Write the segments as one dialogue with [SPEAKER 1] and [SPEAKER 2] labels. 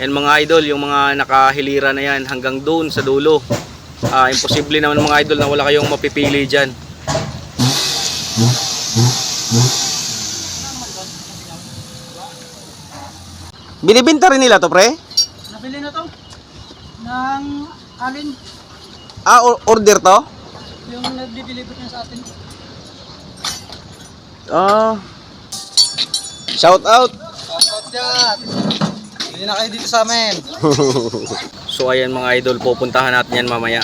[SPEAKER 1] Yan mga idol, yung mga nakahilira na yan hanggang doon sa dulo. Ah, imposible naman mga idol na wala kayong mapipili dyan. Binibinta rin nila to pre?
[SPEAKER 2] Nabili na to. Ng alin.
[SPEAKER 1] Ah, or- order to?
[SPEAKER 2] Yung nagdi-deliver niya sa atin.
[SPEAKER 1] Ah. Shout out.
[SPEAKER 2] Shoutout dyan. Hindi na kayo dito sa amin.
[SPEAKER 1] So ayan mga idol, pupuntahan natin yan mamaya.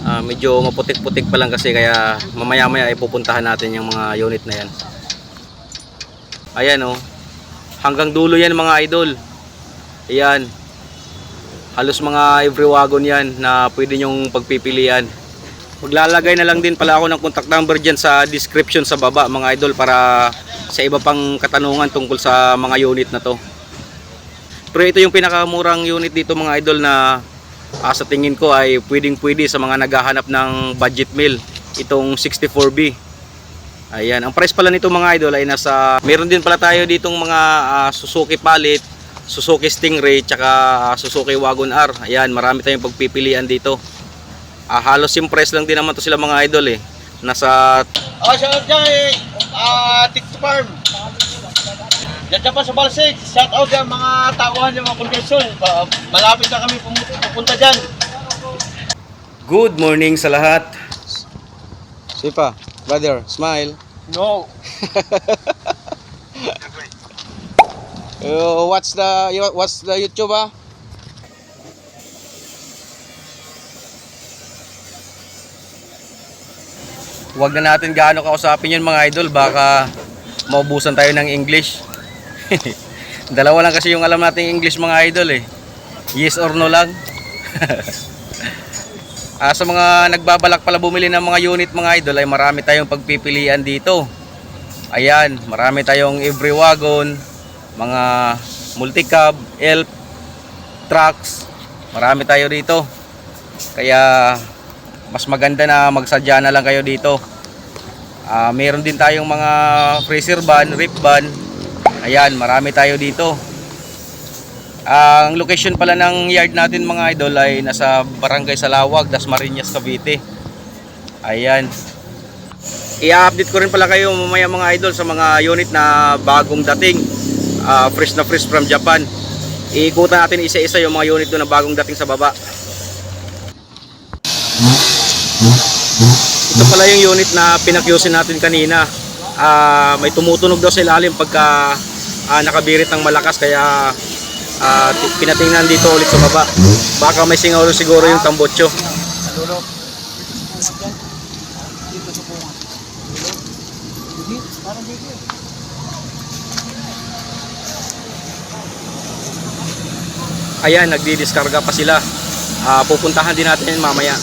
[SPEAKER 1] Ah, medyo maputik-putik pa lang kasi kaya mamaya-maya ay pupuntahan natin yung mga unit na yan. Ayan oh. Hanggang dulo yan mga idol. Ayan. Halos mga every wagon yan na pwede nyong pagpipilian. Maglalagay na lang din pala ako ng contact number dyan sa description sa baba mga idol para sa iba pang katanungan tungkol sa mga unit na to. Pero ito yung pinakamurang unit dito mga idol na ah, sa tingin ko ay pwedeng pwede sa mga naghahanap ng budget meal. Itong 64B. Ayan, ang price pala nito mga idol ay nasa, meron din pala tayo ditong mga ah, Suzuki Palit, Suzuki Stingray, tsaka ah, Suzuki Wagon R. Ayan, marami tayong pagpipilian dito. Ah, halos yung price lang din naman to sila mga idol eh. Nasa
[SPEAKER 3] Oh, out dyan eh. Tito Farm. Diyan dyan pa sa Balsig. Shout out dyan mga tauhan yung mga conversion. Pa- Malapit na kami pupunta dyan.
[SPEAKER 1] good morning sa lahat. Sipa, brother, smile.
[SPEAKER 3] No.
[SPEAKER 1] Uh, what's the what's the YouTube ah? Huwag na natin gaano kausapin yun mga idol baka maubusan tayo ng English. Dalawa lang kasi yung alam nating English mga idol eh. Yes or no lang. Ah, sa mga nagbabalak pala bumili ng mga unit mga idol ay marami tayong pagpipilian dito. Ayan, marami tayong every wagon, mga multicab, elf, trucks. Marami tayo dito. Kaya mas maganda na magsadya na lang kayo dito. Ah, meron din tayong mga freezer van, rip van. Ayan, marami tayo dito. Ang location pala ng yard natin mga idol ay nasa Barangay Salawag, Dasmariñas, Cavite. Ayan. I-update ko rin pala kayo mamaya mga idol sa mga unit na bagong dating. Ah, fresh na fresh from Japan. Iikutan natin isa-isa yung mga unit na bagong dating sa baba. Ito pala yung unit na pinakyusin natin kanina. Ah, may tumutunog daw sa ilalim pagka ah, nakabirit ng malakas kaya ti- pinatingnan dito ulit sa baba. Baka may singaw siguro yung tambotso. Ayan, nagdi-discarga pa sila. Ah, pupuntahan din natin mamaya.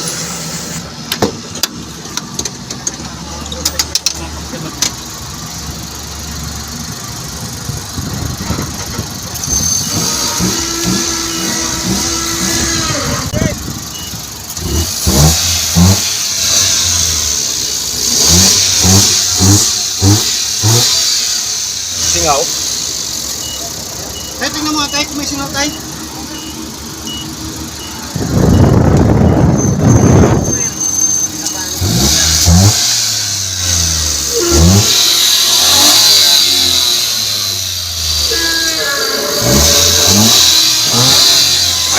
[SPEAKER 1] Singaw?
[SPEAKER 2] Tay, tingnan mo tay kung may singaw tay.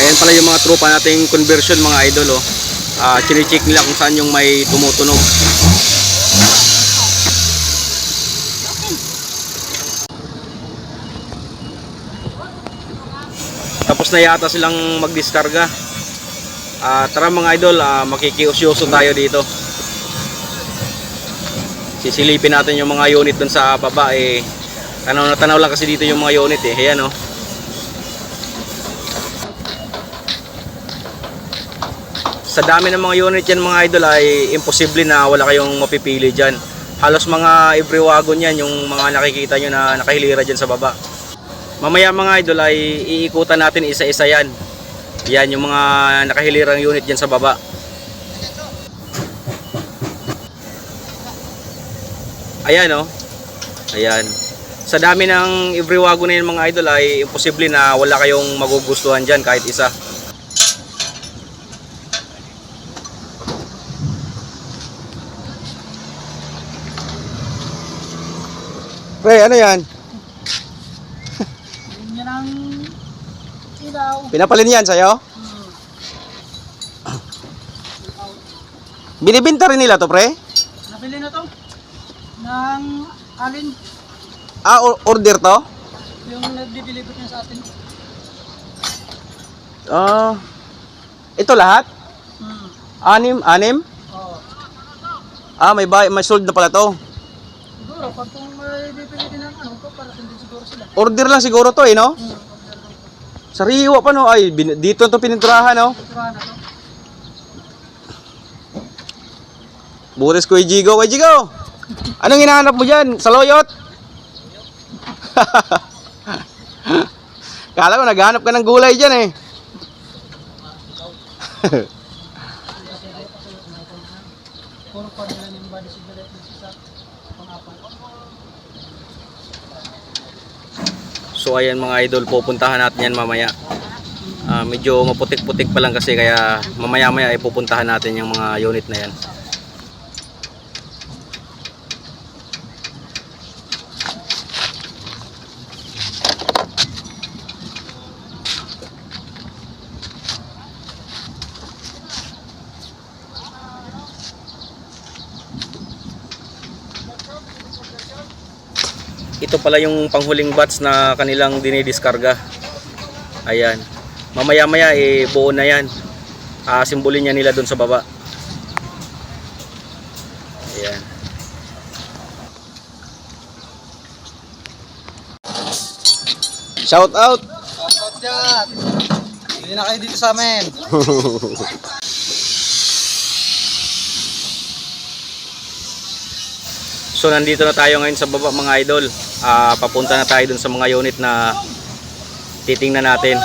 [SPEAKER 1] Ayan pala yung mga tropa nating conversion mga idol oh. Ah, chine-check nila kung saan yung may tumutunog. Na yata silang magdiskarga. Ah, tara mga idol, ah, makikiusyoso tayo dito. Sisilipin natin yung mga unit dun sa baba eh. Tanaw na tanaw lang kasi dito yung mga unit eh. Ayan oh. sa dami ng mga unit yan mga idol ay imposible na wala kayong mapipili dyan. Halos mga every wagon yan yung mga nakikita nyo na nakahilira dyan sa baba. Mamaya mga idol ay iikutan natin isa-isa yan. Yan yung mga nakahilirang unit dyan sa baba. Ayan oh. Ayan. Sa dami ng every wagon na yun mga idol ay imposible na wala kayong magugustuhan dyan kahit isa.
[SPEAKER 2] Pre, ano yan?
[SPEAKER 4] Ang ilaw.
[SPEAKER 2] Pinapalin yan sa'yo? Binibinta rin nila to, pre?
[SPEAKER 4] Nabili na to. Ng alin.
[SPEAKER 2] Ah, or- order to?
[SPEAKER 4] Yung nagdi-deliver niya sa atin.
[SPEAKER 2] Ah. ito lahat?
[SPEAKER 4] Hmm.
[SPEAKER 2] Anim? Anim?
[SPEAKER 4] Oo.
[SPEAKER 2] Ah, may, bay may sold na pala to.
[SPEAKER 4] Siguro, pag kung may bibili din ng ano, para din siguro sila.
[SPEAKER 2] Order lang siguro to eh, no?
[SPEAKER 4] Hmm.
[SPEAKER 2] Sariwa pa no? Ay, bin- dito to pininturahan, no?
[SPEAKER 4] Siguro na to.
[SPEAKER 2] Butis ko Jigo. Kuya Jigo! Anong hinahanap mo dyan? Sa loyot? Kala ko naghahanap ka ng gulay dyan eh.
[SPEAKER 4] Puro pa nila yung body pang-apat.
[SPEAKER 1] So ayan mga idol, pupuntahan natin yan mamaya. Ah, medyo maputik-putik pa lang kasi kaya mamaya-maya ay pupuntahan natin yung mga unit na yan. Ito pala yung panghuling batch na kanilang dinidiskarga. Ayan. Mamaya-maya eh buo na yan. Ah, simbolin niya nila doon sa baba. Ayan.
[SPEAKER 2] Shout out!
[SPEAKER 4] Shoutout dyan! Hindi na kayo dito sa amin.
[SPEAKER 1] So nandito na tayo ngayon sa baba mga idol. Ah, papunta na tayo dun sa mga unit na titingnan natin.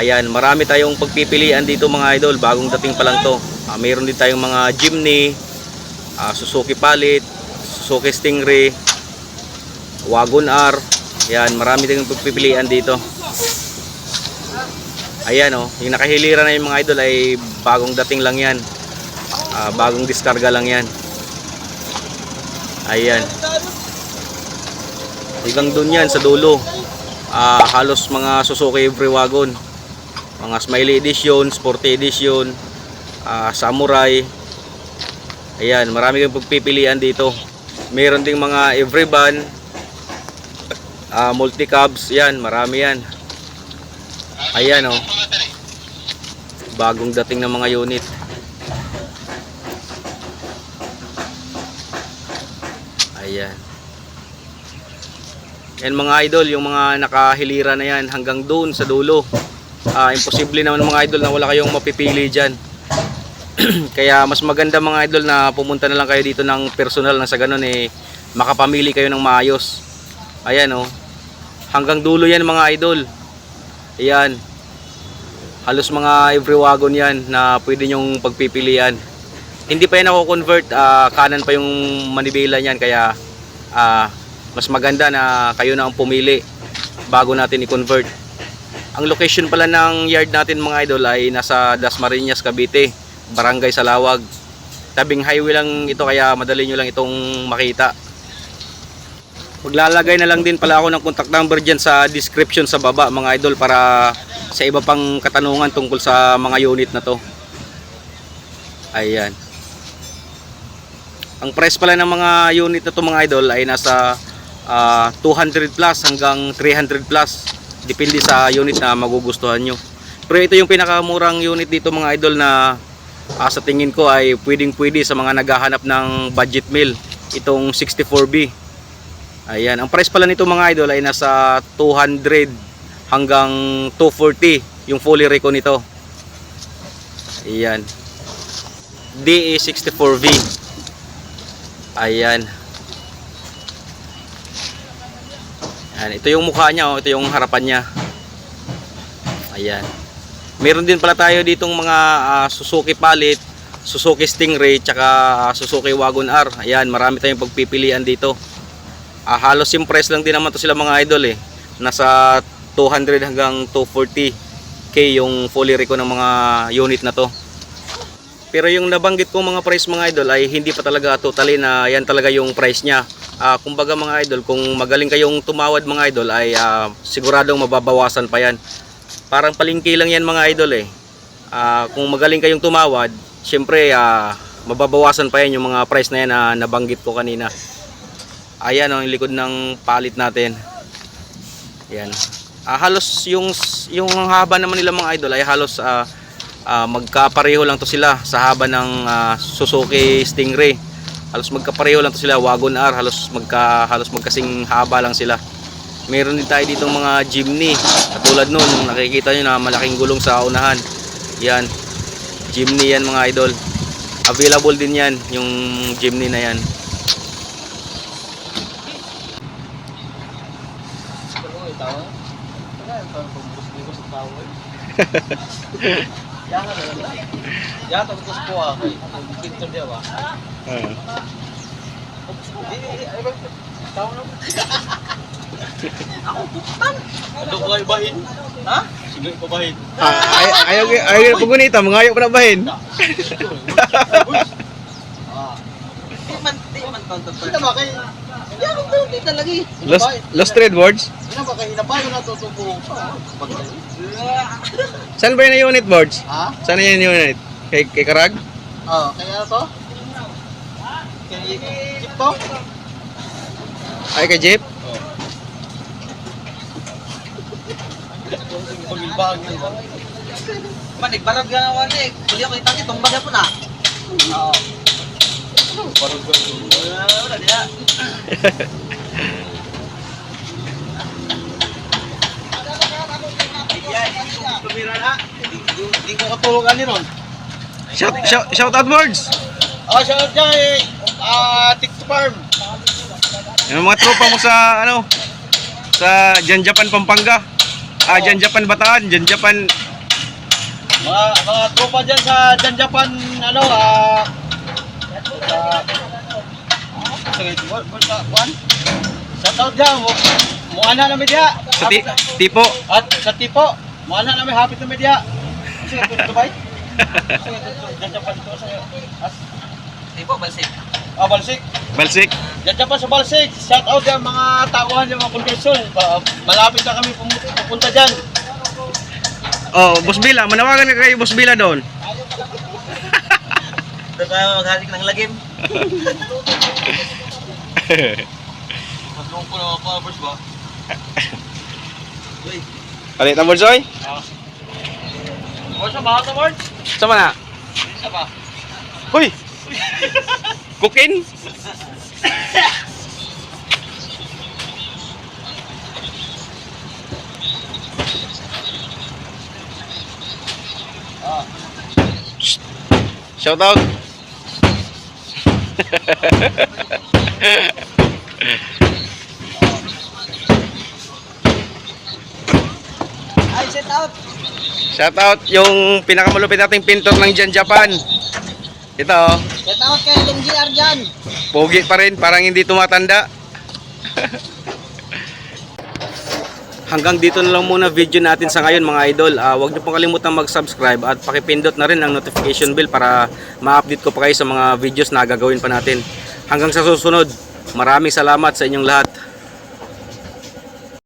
[SPEAKER 1] Ayan, marami tayong pagpipilian dito mga idol. Bagong dating pa lang to. Ah, mayroon din tayong mga Jimny, ah, Suzuki Palit, Suzuki Stingray, Wagon R. Ayan, marami tayong pagpipilian dito. Ayan oh, yung nakahilira na yung mga idol ay bagong dating lang yan. Ah, bagong diskarga lang yan. Ayan. Hanggang doon yan sa dulo. Ah, halos mga Suzuki every wagon. Mga Smiley Edition, Sporty Edition, ah, Samurai. Ayan, marami kang pagpipilian dito. Meron ding mga every van, ah, multi cabs, yan, marami yan. Ayan oh. Bagong dating ng mga unit. Ayan. Yan mga idol, yung mga nakahilira na yan hanggang doon sa dulo. Ah, imposible naman mga idol na wala kayong mapipili dyan. Kaya mas maganda mga idol na pumunta na lang kayo dito ng personal na sa ganun eh makapamili kayo ng maayos. Ayan oh. Hanggang dulo yan mga idol. Ayan. Halos mga every wagon yan na pwede nyong pagpipilian. Hindi pa yan ako convert, ah, kanan pa yung manibela niyan kaya ah, mas maganda na kayo na ang pumili bago natin i-convert. Ang location pala ng yard natin mga idol ay nasa Dasmariñas, Cavite, Barangay Salawag. Tabing highway lang ito kaya madali nyo lang itong makita. Maglalagay na lang din pala ako ng contact number dyan sa description sa baba mga idol para sa iba pang katanungan tungkol sa mga unit na to. Ayan. Ang price pala ng mga unit na to mga idol ay nasa ah, 200 plus hanggang 300 plus. Depende sa unit na magugustuhan nyo. Pero ito yung pinakamurang unit dito mga idol na ah, sa tingin ko ay pwedeng pwede sa mga naghahanap ng budget meal. Itong 64B. Ayan, ang price pala nito mga idol ay nasa 200 hanggang 240 yung fully reco nito. Ayan. DE64V. Ayan. Ayan, ito yung mukha niya, oh. ito yung harapan niya. Ayan. Meron din pala tayo ditong mga ah, Suzuki Palit, Suzuki Stingray, tsaka ah, Suzuki Wagon R. Ayan, marami tayong pagpipilian dito. Ah, halos yung price lang din naman to sila mga idol eh. Nasa 200 hanggang 240k yung fully reco ng mga unit na to. Pero yung nabanggit kong mga price mga idol ay hindi pa talaga totally na yan talaga yung price niya. Ah, kumbaga mga idol, kung magaling kayong tumawad mga idol ay ah, siguradong mababawasan pa yan. Parang palingki lang yan mga idol eh. Ah, kung magaling kayong tumawad, syempre ah, mababawasan pa yan yung mga price na yan na nabanggit ko kanina. Ayan oh, yung likod ng palit natin. Yan. Ah, halos yung yung haba naman nila mga idol ay halos ah, ah, magkapareho lang to sila sa haba ng ah, Suzuki Stingray. Halos magkapareho lang to sila Wagon R, halos magka halos magkasing haba lang sila. Meron din tayo ditong mga Jimny. Katulad nun, nakikita nyo na malaking gulong sa unahan. Yan. Jimny yan mga idol. Available din yan, yung Jimny na yan.
[SPEAKER 3] Ya, tapos ko ah. Pinto dia ba? Ano ko kayo bahin? Ha? Sige ko bahin.
[SPEAKER 2] Ah, ay, ayaw, ayaw na pagunita, mga ayaw pa na bahin.
[SPEAKER 3] Ah.
[SPEAKER 4] Di man, di man
[SPEAKER 3] Sino ba kay?
[SPEAKER 4] Yan ang tonton talaga eh.
[SPEAKER 2] Lost, lost trade words?
[SPEAKER 3] Kay hinabayo na tutubo?
[SPEAKER 2] Saan ba yun yung unit boards?
[SPEAKER 3] Ha?
[SPEAKER 2] Saan yun yung unit? Kay, kay Karag?
[SPEAKER 3] Oh, kaya ano to? Kay Jeep to?
[SPEAKER 2] Ay, kay Jeep?
[SPEAKER 3] Pagilbahag yun ba?
[SPEAKER 4] Man, igbarag ka na wala eh. Kuli ako itang itong baga po na.
[SPEAKER 3] Oo. Parang gano'n.
[SPEAKER 4] Wala diya.
[SPEAKER 3] Tumira na. Hindi ko katulungan ni Ron.
[SPEAKER 2] Shout, shout, shout out boards!
[SPEAKER 3] Oh, shout out dyan eh. Ah, TikTok Farm.
[SPEAKER 2] Yung mga tropa mo sa, ano, sa Jan Japan Pampanga. Ah, Jan Japan Bataan, Jan Japan...
[SPEAKER 3] Mga, mga tropa dyan sa Jan Japan, ano, ah... sa... Sa what, what, what, what? Shout out dyan, mo, muana namin diya.
[SPEAKER 2] Sa ti, tipo.
[SPEAKER 3] At sa tipo, muana namin happy to media. Sige, ito, Dubai. Sige, ito, Jan Japan to. Sige, as,
[SPEAKER 4] Di po, balsik.
[SPEAKER 3] ah, Balsik.
[SPEAKER 2] Balsik.
[SPEAKER 3] Diyan pa sa Balsik, shout out dyan mga tauhan yung mga conversion. Ba- Malapit na kami pupunta dyan.
[SPEAKER 2] Oh, Boss Bila, manawagan ka kay Boss Bila doon.
[SPEAKER 4] Doon tayo maghalik ng lagim.
[SPEAKER 3] Matulong ko na mga followers ba?
[SPEAKER 2] Palit na boards, oy.
[SPEAKER 3] O siya, mga awards?
[SPEAKER 2] Sama na.
[SPEAKER 3] Isa ba?
[SPEAKER 2] Hoy! Cooking?
[SPEAKER 3] Ah.
[SPEAKER 2] Shout out.
[SPEAKER 4] Set out.
[SPEAKER 2] Shout out yung pinakamalupit nating pintor ng Jan Japan. Ito, oh.
[SPEAKER 4] Set out kay itong GR dyan.
[SPEAKER 2] pogi pa rin, parang hindi tumatanda.
[SPEAKER 1] Hanggang dito na lang muna video natin sa ngayon mga idol. Ah, huwag niyo pong kalimutang mag-subscribe at pakipindot na rin ang notification bell para ma-update ko pa kayo sa mga videos na gagawin pa natin. Hanggang sa susunod, maraming salamat sa inyong lahat.